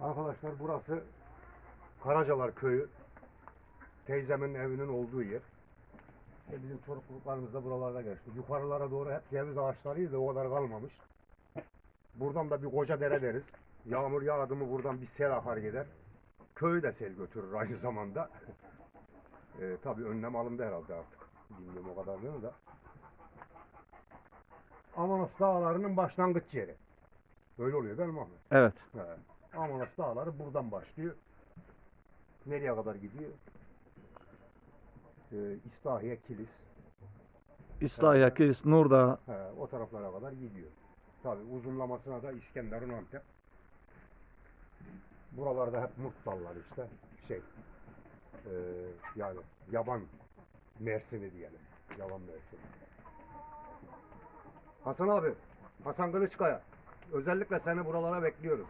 Arkadaşlar burası Karacalar köyü. Teyzemin evinin olduğu yer. E bizim çocukluklarımız da buralarda geçti. Yukarılara doğru hep ceviz ağaçlarıydı o kadar kalmamış. Buradan da bir koca dere deriz. Yağmur yağdı mı buradan bir sel akar gider. Köyü de sel götürür aynı zamanda. e, tabii önlem alındı herhalde artık. Bilmiyorum o kadarını da. Amanos Dağları'nın başlangıç yeri. Öyle oluyor değil mi Ahmet? Evet. Evet. Amanos Dağları buradan başlıyor. Nereye kadar gidiyor? Ee, İslahiye, Kilis. İslahiye, Kilis, Nurda. He, o taraflara kadar gidiyor. Tabi uzunlamasına da İskenderun Antep. Buralarda hep muttallar işte. Şey, ee, yani yaban Mersin'i diyelim. Yaban Mersin'i. Hasan abi, Hasan Kılıçkaya. Özellikle seni buralara bekliyoruz.